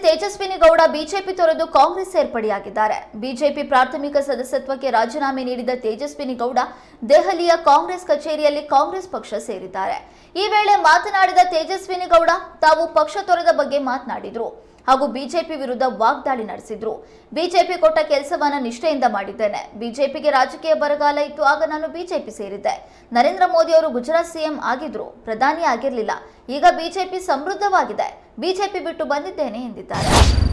Gowda BJP ತೊರೆದು ಕಾಂಗ್ರೆಸ್ ಸೇರ್ಪಡೆಯಾಗಿದ್ದಾರೆ. BJP ಪ್ರಾಥಮಿಕ ಸದಸ್ಯತ್ವಕ್ಕೆ ರಾಜೀನಾಮೆ ನೀಡಿದ ತೇಜಸ್ವಿನಿ ಗೌಡ ದೆಹಲಿಯ ಕಾಂಗ್ರೆಸ್ ಕಚೇರಿಯಲ್ಲಿ ಕಾಂಗ್ರೆಸ್ ಪಕ್ಷ ಸೇರಿದ್ದಾರೆ. ಈ ವೇಳೆ ಮಾತನಾಡಿದ ತೇಜಸ್ವಿನಿ ಗೌಡ ತಾವು ಪಕ್ಷ ತೊರೆದ ಬಗ್ಗೆ ಮಾತನಾಡಿದ್ರು ಹಾಗೂ ಬಿಜೆಪಿ ವಿರುದ್ಧ ವಾಗ್ದಾಳಿ ನಡೆಸಿದ್ರು. ಬಿಜೆಪಿ ಕೊಟ್ಟ ಕೆಲಸವನ್ನ ನಿಷ್ಠೆಯಿಂದ ಮಾಡಿದ್ದೇನೆ. ಬಿಜೆಪಿಗೆ ರಾಜಕೀಯ ಬರಗಾಲ ಇತ್ತು, ಆಗ ನಾನು ಬಿಜೆಪಿ ಸೇರಿದ್ದೆ. ನರೇಂದ್ರ ಮೋದಿ ಅವರು ಗುಜರಾತ್ ಸಿಎಂ ಆಗಿದ್ರು. ಪ್ರಧಾನಿ ಆಗಿರಲಿಲ್ಲ. ಈಗ ಬಿಜೆಪಿ ಸಮೃದ್ಧವಾಗಿದೆ. ಬಿಜೆಪಿ ಬಿಟ್ಟು ಬಂದಿದ್ದೇನೆ ಎಂದಿದ್ದಾರೆ.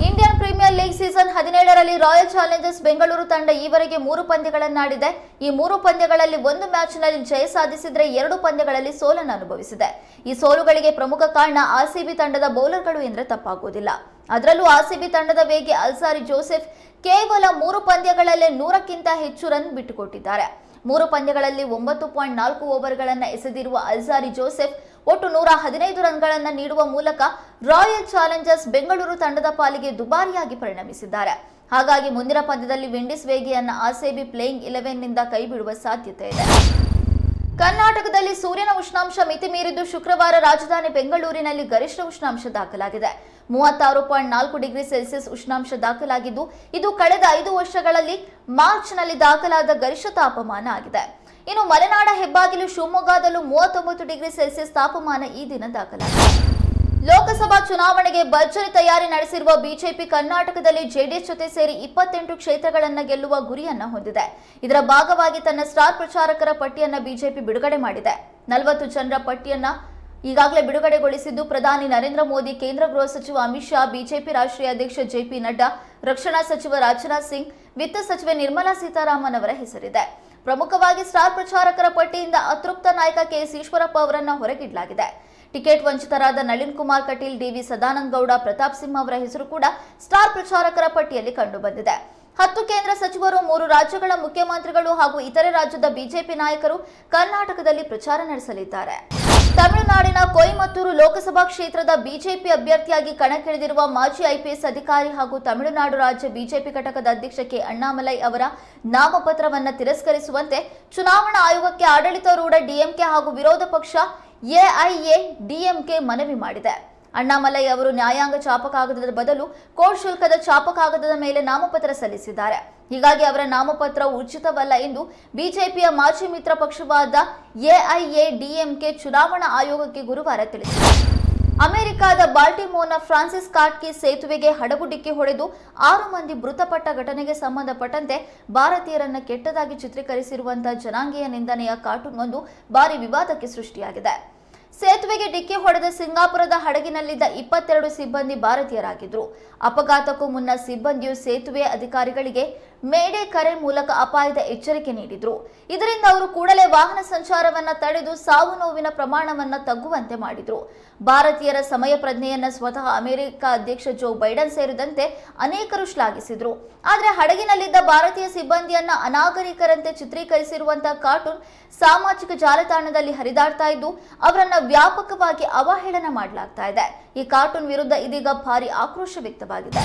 ಇಂಡಿಯನ್ ಪ್ರೀಮಿಯರ್ ಲೀಗ್ ಸೀಸನ್ ಹದಿನೇಳರಲ್ಲಿ ರಾಯಲ್ ಚಾಲೆಂಜರ್ಸ್ ಬೆಂಗಳೂರು ತಂಡ ಈವರೆಗೆ ಮೂರು ಪಂದ್ಯಗಳನ್ನಾಡಿದೆ. ಈ ಮೂರು ಪಂದ್ಯಗಳಲ್ಲಿ ಒಂದು ಮ್ಯಾಚ್ನಲ್ಲಿ ಜಯ ಸಾಧಿಸಿದರೆ ಎರಡು ಪಂದ್ಯಗಳಲ್ಲಿ ಸೋಲನ್ನು ಅನುಭವಿಸಿದೆ. ಈ ಸೋಲುಗಳಿಗೆ ಪ್ರಮುಖ ಕಾರಣ ಆರ್ಸಿಬಿ ತಂಡದ ಬೌಲರ್ಗಳು ಎಂದರೆ ತಪ್ಪಾಗುವುದಿಲ್ಲ. ಅದರಲ್ಲೂ ಆರ್ಸಿಬಿ ತಂಡದ ವೇಗಿ ಅಲ್ಸಾರಿ ಜೋಸೆಫ್ ಕೇವಲ ಮೂರು ಪಂದ್ಯಗಳಲ್ಲೇ ನೂರಕ್ಕಿಂತ ಹೆಚ್ಚು ರನ್ ಬಿಟ್ಟುಕೊಟ್ಟಿದ್ದಾರೆ. ಮೂರು ಪಂದ್ಯಗಳಲ್ಲಿ ಒಂಬತ್ತು ಪಾಯಿಂಟ್ ನಾಲ್ಕು ಓವರ್ಗಳನ್ನು ಎಸೆದಿರುವ ಅಲ್ಸಾರಿ ಜೋಸೆಫ್ ಒಟ್ಟು ನೂರ ಹದಿನೈದು ರನ್ಗಳನ್ನು ನೀಡುವ ಮೂಲಕ ರಾಯಲ್ ಚಾಲೆಂಜರ್ಸ್ ಬೆಂಗಳೂರು ತಂಡದ ಪಾಲಿಗೆ ದುಬಾರಿಯಾಗಿ ಪರಿಣಮಿಸಿದ್ದಾರೆ. ಹಾಗಾಗಿ ಮುಂದಿನ ಪಂದ್ಯದಲ್ಲಿ ವಿಂಡೀಸ್ ವೇಗಿಯನ್ನ ಆರ್ಸಿಬಿ ಪ್ಲೇಯಿಂಗ್ ಇಲೆವೆನ್ನಿಂದ ಕೈಬಿಡುವ ಸಾಧ್ಯತೆ ಇದೆ. ಕರ್ನಾಟಕದಲ್ಲಿ ಸೂರ್ಯನ ಉಷ್ಣಾಂಶ ಮಿತಿ ಮೀರಿದ್ದು ಶುಕ್ರವಾರ ರಾಜಧಾನಿ ಬೆಂಗಳೂರಿನಲ್ಲಿ ಗರಿಷ್ಠ ಉಷ್ಣಾಂಶ ದಾಖಲಾಗಿದೆ. ಮೂವತ್ತಾರು ಪಾಯಿಂಟ್ ನಾಲ್ಕು ಡಿಗ್ರಿ ಸೆಲ್ಸಿಯಸ್ ಉಷ್ಣಾಂಶ ದಾಖಲಾಗಿದ್ದು, ಇದು ಕಳೆದ ಐದು ವರ್ಷಗಳಲ್ಲಿ ಮಾರ್ಚ್ನಲ್ಲಿ ದಾಖಲಾದ ಗರಿಷ್ಠ ತಾಪಮಾನ ಆಗಿದೆ. ಇನ್ನು ಮಲೆನಾಡ ಹೆಬ್ಬಾಗಿಲು ಶಿವಮೊಗ್ಗದಲ್ಲೂ ಮೂವತ್ತೊಂಬತ್ತು ಡಿಗ್ರಿ ಸೆಲ್ಸಿಯಸ್ ತಾಪಮಾನ ಈ ದಿನ ದಾಖಲಾಗಿದೆ. ಲೋಕಸಭಾ ಚುನಾವಣೆಗೆ ಭರ್ಜರಿ ತಯಾರಿ ನಡೆಸಿರುವ ಬಿಜೆಪಿ ಕರ್ನಾಟಕದಲ್ಲಿ ಜೆಡಿಎಸ್ ಜೊತೆ ಸೇರಿ ಇಪ್ಪತ್ತೆಂಟು ಕ್ಷೇತ್ರಗಳನ್ನು ಗೆಲ್ಲುವ ಗುರಿಯನ್ನ ಹೊಂದಿದೆ. ಇದರ ಭಾಗವಾಗಿ ತನ್ನ ಸ್ಟಾರ್ ಪ್ರಚಾರಕರ ಪಟ್ಟಿಯನ್ನ ಬಿಜೆಪಿ ಬಿಡುಗಡೆ ಮಾಡಿದೆ. ನಲವತ್ತು ಜನರ ಪಟ್ಟಿಯನ್ನ ಈಗಾಗಲೇ ಬಿಡುಗಡೆಗೊಳಿಸಿದ್ದು ಪ್ರಧಾನಿ ನರೇಂದ್ರ ಮೋದಿ, ಕೇಂದ್ರ ಗೃಹ ಸಚಿವ ಅಮಿತ್ ಶಾ, ಬಿಜೆಪಿ ರಾಷ್ಟ್ರೀಯ ಅಧ್ಯಕ್ಷ ಜೆಪಿ ನಡ್ಡಾ, ರಕ್ಷಣಾ ಸಚಿವ ರಾಜನಾಥ್ ಸಿಂಗ್, ವಿತ್ತ ಸಚಿವೆ ನಿರ್ಮಲಾ ಸೀತಾರಾಮನ್ ಅವರ ಹೆಸರಿದೆ. ಪ್ರಮುಖವಾಗಿ ಸ್ಟಾರ್ ಪ್ರಚಾರಕರ ಪಟ್ಟಿಯಿಂದ ಅತೃಪ್ತ ನಾಯಕ ಕೆಎಸ್ ಈಶ್ವರಪ್ಪ ಅವರನ್ನು ಹೊರಗಿಡಲಾಗಿದೆ. ಟಿಕೆಟ್ ವಂಚಿತರಾದ ನಳಿನ್ ಕುಮಾರ್ ಕಟೀಲ್ ಡಿವಿ ಸದಾನಂದ ಗೌಡ, ಪ್ರತಾಪ್ ಸಿಂಹ ಅವರ ಹೆಸರು ಕೂಡ ಸ್ಟಾರ್ ಪ್ರಚಾರಕರ ಪಟ್ಟಿಯಲ್ಲಿ ಕಂಡುಬಂದಿದೆ. ಹತ್ತು ಕೇಂದ್ರ ಸಚಿವರು, ಮೂರು ರಾಜ್ಯಗಳ ಮುಖ್ಯಮಂತ್ರಿಗಳು ಹಾಗೂ ಇತರೆ ರಾಜ್ಯದ ಬಿಜೆಪಿ ನಾಯಕರು ಕರ್ನಾಟಕದಲ್ಲಿ ಪ್ರಚಾರ ನಡೆಸಲಿದ್ದಾರೆ. ತಮಿಳುನಾಡಿನ ಕೊಯಮತ್ತೂರು ಲೋಕಸಭಾ ಕ್ಷೇತ್ರದ ಬಿಜೆಪಿ ಅಭ್ಯರ್ಥಿಯಾಗಿ ಕಣಕ್ಕಿಳಿದಿರುವ ಮಾಜಿ ಐಪಿಎಸ್ ಅಧಿಕಾರಿ ಹಾಗೂ ತಮಿಳುನಾಡು ರಾಜ್ಯ ಬಿಜೆಪಿ ಘಟಕದ ಅಧ್ಯಕ್ಷ ಕೆ ಅಣ್ಣಾಮಲೈ ಅವರ ನಾಮಪತ್ರವನ್ನು ತಿರಸ್ಕರಿಸುವಂತೆ ಚುನಾವಣಾ ಆಯೋಗಕ್ಕೆ ಆಡಳಿತಾರೂಢ ಡಿಎಂಕೆ ಹಾಗೂ ವಿರೋಧ ಪಕ್ಷ ಎಐಎ ಡಿಎಂಕೆ ಮನವಿ ಮಾಡಿದೆ. ಅಣ್ಣಾಮಲೈ ಅವರು ನ್ಯಾಯಾಂಗ ಚಾಪಕಾಗದದ ಬದಲು ಕೋರ್ಟ್ ಶುಲ್ಕದ ಚಾಪಕಾಗದದ ಮೇಲೆ ನಾಮಪತ್ರ ಸಲ್ಲಿಸಿದ್ದಾರೆ. ಹೀಗಾಗಿ ಅವರ ನಾಮಪತ್ರ ಉಚಿತವಲ್ಲ ಎಂದು ಬಿಜೆಪಿಯ ಮಾಜಿ ಮಿತ್ರ ಪಕ್ಷವಾದ ಎಐಎ ಡಿಎಂಕೆ ಚುನಾವಣಾ ಆಯೋಗಕ್ಕೆ ಗುರುವಾರ ತಿಳಿಸಿದೆ. ಅಮೆರಿಕದ ಬಾಲ್ಟಿಮೋರ್ನ ಫ್ರಾನ್ಸಿಸ್ ಕಾಟ್ಕಿ ಸೇತುವೆಗೆ ಹಡಗು ಡಿಕ್ಕಿ ಹೊಡೆದು ಆರು ಮಂದಿ ಮೃತಪಟ್ಟ ಘಟನೆಗೆ ಸಂಬಂಧಪಟ್ಟಂತೆ ಭಾರತೀಯರನ್ನ ಕೆಟ್ಟದಾಗಿ ಚಿತ್ರೀಕರಿಸಿರುವಂತಹ ಜನಾಂಗೀಯ ನಿಂದನೆಯ ಕಾರ್ಟೂನ್ ಒಂದು ಭಾರಿ ವಿವಾದಕ್ಕೆ ಸೃಷ್ಟಿಯಾಗಿದೆ. ಸೇತುವೆಗೆ ಡಿಕ್ಕಿ ಹೊಡೆದ ಸಿಂಗಾಪುರದ ಹಡಗಿನಲ್ಲಿದ್ದ ಇಪ್ಪತ್ತೆರಡು ಸಿಬ್ಬಂದಿ ಭಾರತೀಯರಾಗಿದ್ದರು ಅಪಘಾತಕ್ಕೂ ಮುನ್ನ ಸಿಬ್ಬಂದಿಯು ಸೇತುವೆ ಅಧಿಕಾರಿಗಳಿಗೆ ಮೇಡೆ ಕರೆ ಮೂಲಕ ಅಪಾಯದ ಎಚ್ಚರಿಕೆ ನೀಡಿದ್ರು. ಇದರಿಂದ ಅವರು ಕೂಡಲೇ ವಾಹನ ಸಂಚಾರವನ್ನ ತಡೆದು ಸಾವು ನೋವಿನ ಪ್ರಮಾಣವನ್ನ ತಗ್ಗುವಂತೆ ಮಾಡಿದ್ರು. ಭಾರತೀಯರ ಸಮಯ ಪ್ರಜ್ಞೆಯನ್ನ ಸ್ವತಃ ಅಮೆರಿಕ ಅಧ್ಯಕ್ಷ ಜೋ ಬೈಡನ್ ಸೇರಿದಂತೆ ಅನೇಕರು ಶ್ಲಾಘಿಸಿದ್ರು. ಆದರೆ ಹಡಗಿನಲ್ಲಿದ್ದ ಭಾರತೀಯ ಸಿಬ್ಬಂದಿಯನ್ನ ಅನಾಗರಿಕರಂತೆ ಚಿತ್ರೀಕರಿಸಿರುವಂತಹ ಕಾರ್ಟೂನ್ ಸಾಮಾಜಿಕ ಜಾಲತಾಣದಲ್ಲಿ ಹರಿದಾಡ್ತಾ ಇದ್ದು, ಅವರನ್ನ ವ್ಯಾಪಕವಾಗಿ ಅವಹೇಳನ ಮಾಡಲಾಗ್ತಾ ಇದೆ. ಈ ಕಾರ್ಟೂನ್ ವಿರುದ್ಧ ಇದೀಗ ಭಾರಿ ಆಕ್ರೋಶ ವ್ಯಕ್ತವಾಗಿದೆ.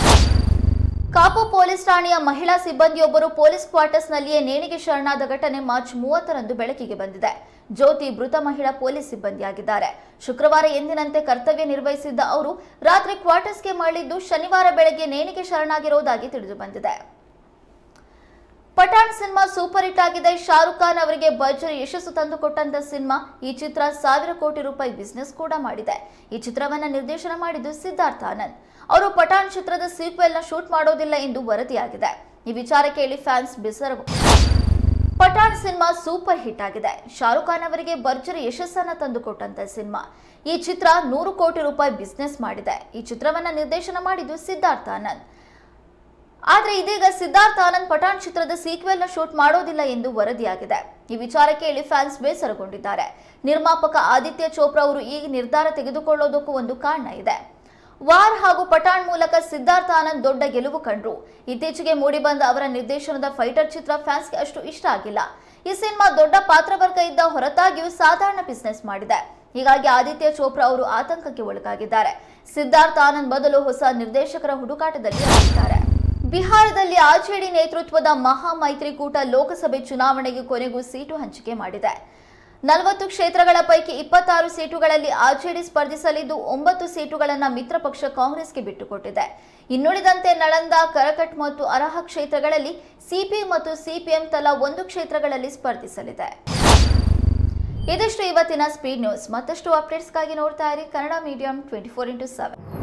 ಕಾಪು ಪೊಲೀಸ್ ಠಾಣೆಯ ಮಹಿಳಾ ಸಿಬ್ಬಂದಿಯೊಬ್ಬರು ಪೊಲೀಸ್ ಕ್ವಾರ್ಟರ್ಸ್ನಲ್ಲಿಯೇ ನೇಣಿಗೆ ಶರಣಾದ ಘಟನೆ ಮಾರ್ಚ್ ಮೂವತ್ತರಂದು ಬೆಳಕಿಗೆ ಬಂದಿದೆ. ಜ್ಯೋತಿ ಮೃತ ಮಹಿಳಾ ಪೊಲೀಸ್ ಸಿಬ್ಬಂದಿಯಾಗಿದ್ದಾರೆ. ಶುಕ್ರವಾರ ಎಂದಿನಂತೆ ಕರ್ತವ್ಯ ನಿರ್ವಹಿಸಿದ್ದ ಅವರು ರಾತ್ರಿ ಕ್ವಾರ್ಟರ್ಸ್ಗೆ ಮರಳಿದ್ದು ಶನಿವಾರ ಬೆಳಗ್ಗೆ ನೇಣಿಗೆ ಶರಣಾಗಿರುವುದಾಗಿ ತಿಳಿದು ಬಂದಿದೆ. ಪಠಾಣ್ ಸಿನಿಮಾ ಸೂಪರ್ ಹಿಟ್ ಆಗಿದೆ. ಶಾರುಖ್ ಖಾನ್ ಅವರಿಗೆ ಭರ್ಜರಿ ಯಶಸ್ಸು ತಂದುಕೊಟ್ಟಂತ ಸಿನಿಮಾ ಈ ಚಿತ್ರ ಸಾವಿರ ಕೋಟಿ ರೂಪಾಯಿ ಬಿಸ್ನೆಸ್ ಕೂಡ ಮಾಡಿದೆ. ಈ ಚಿತ್ರವನ್ನ ನಿರ್ದೇಶನ ಮಾಡಿದ್ದು ಸಿದ್ಧಾರ್ಥ ಆನಂದ್. ಅವರು ಪಠಾಣ್ ಚಿತ್ರದ ಸೀಕ್ವೆಲ್ನ ಶೂಟ್ ಮಾಡೋದಿಲ್ಲ ಎಂದು ವರದಿಯಾಗಿದೆ. ಈ ವಿಚಾರ ಕೇಳಿ ಫ್ಯಾನ್ಸ್ ಬೇಸರ ಪಠಾಣ್ ಸಿನಿಮಾ ಸೂಪರ್ ಹಿಟ್ ಆಗಿದೆ. ಶಾರುಖ್ ಖಾನ್ ಅವರಿಗೆ ಭರ್ಜರಿ ಯಶಸ್ಸನ್ನ ತಂದುಕೊಟ್ಟಂತ ಸಿನಿಮಾ. ಈ ಚಿತ್ರ ನೂರು ಕೋಟಿ ರೂಪಾಯಿ ಬಿಸ್ನೆಸ್ ಮಾಡಿದೆ. ಈ ಚಿತ್ರವನ್ನ ನಿರ್ದೇಶನ ಮಾಡಿದ್ದು ಸಿದ್ಧಾರ್ಥ ಆನಂದ್. ಆದ್ರೆ ಇದೀಗ ಸಿದ್ಧಾರ್ಥ್ ಆನಂದ್ ಪಠಾಣ್ ಚಿತ್ರದ ಸೀಕ್ವೆಲ್ನ ಶೂಟ್ ಮಾಡೋದಿಲ್ಲ ಎಂದು ವರದಿಯಾಗಿದೆ. ಈ ವಿಚಾರ ಕೇಳಿ ಫ್ಯಾನ್ಸ್ ಬೇಸರಗೊಂಡಿದ್ದಾರೆ. ನಿರ್ಮಾಪಕ ಆದಿತ್ಯ ಚೋಪ್ರಾ ಅವರು ಈ ನಿರ್ಧಾರ ತೆಗೆದುಕೊಳ್ಳೋದಕ್ಕೂ ಒಂದು ಕಾರಣ ಇದೆ. ವಾರ್ ಹಾಗೂ ಪಠಾಣ್ ಮೂಲಕ ಸಿದ್ಧಾರ್ಥ ಆನಂದ್ ದೊಡ್ಡ ಗೆಲುವು ಕಂಡ್ರು. ಇತ್ತೀಚೆಗೆ ಮೂಡಿಬಂದ ಅವರ ನಿರ್ದೇಶನದ ಫೈಟರ್ ಚಿತ್ರ ಫ್ಯಾನ್ಸ್ಗೆ ಅಷ್ಟು ಇಷ್ಟ ಆಗಿಲ್ಲ. ಈ ಸಿನಿಮಾ ದೊಡ್ಡ ಪಾತ್ರವರ್ಗ ಇದ್ದ ಹೊರತಾಗಿಯೂ ಸಾಧಾರಣ ಬಿಸ್ನೆಸ್ ಮಾಡಿದೆ. ಹೀಗಾಗಿ ಆದಿತ್ಯ ಚೋಪ್ರಾ ಅವರು ಆತಂಕಕ್ಕೆ ಒಳಗಾಗಿದ್ದಾರೆ. ಸಿದ್ಧಾರ್ಥ ಆನಂದ್ ಬದಲು ಹೊಸ ನಿರ್ದೇಶಕರ ಹುಡುಕಾಟದಲ್ಲಿ ಆಗಿದ್ದಾರೆ. ಬಿಹಾರದಲ್ಲಿ ಆರ್ಜೆಡಿ ನೇತೃತ್ವದ ಮಹಾ ಮೈತ್ರಿಕೂಟ ಲೋಕಸಭೆ ಚುನಾವಣೆಗೆ ಕೊನೆಗೂ ಸೀಟು ಹಂಚಿಕೆ ಮಾಡಿದೆ. ನಲವತ್ತು ಕ್ಷೇತ್ರಗಳ ಪೈಕಿ ಇಪ್ಪತ್ತಾರು ಸೀಟುಗಳಲ್ಲಿ ಆರ್ಜೆಡಿ ಸ್ಪರ್ಧಿಸಲಿದ್ದು ಒಂಬತ್ತು ಸೀಟುಗಳನ್ನು ಮಿತ್ರ ಪಕ್ಷ ಕಾಂಗ್ರೆಸ್ಗೆ ಬಿಟ್ಟುಕೊಟ್ಟಿದೆ. ಇನ್ನುಳಿದಂತೆ ನಳಂದ, ಕರಕಟ್ ಮತ್ತು ಅರಹ ಕ್ಷೇತ್ರಗಳಲ್ಲಿ ಸಿಪಿ ಮತ್ತು ಸಿಪಿಎಂ ತಲಾ ಒಂದು ಕ್ಷೇತ್ರಗಳಲ್ಲಿ ಸ್ಪರ್ಧಿಸಲಿದೆ. ಇದಿಷ್ಟು ಇವತ್ತಿನ ಸ್ಪೀಡ್ ನ್ಯೂಸ್ ಮತ್ತಷ್ಟು ಅಪ್ಡೇಟ್ಸ್ಗಾಗಿ ನೋಡ್ತಾ ಇರಿ Kannada medium twenty four into seven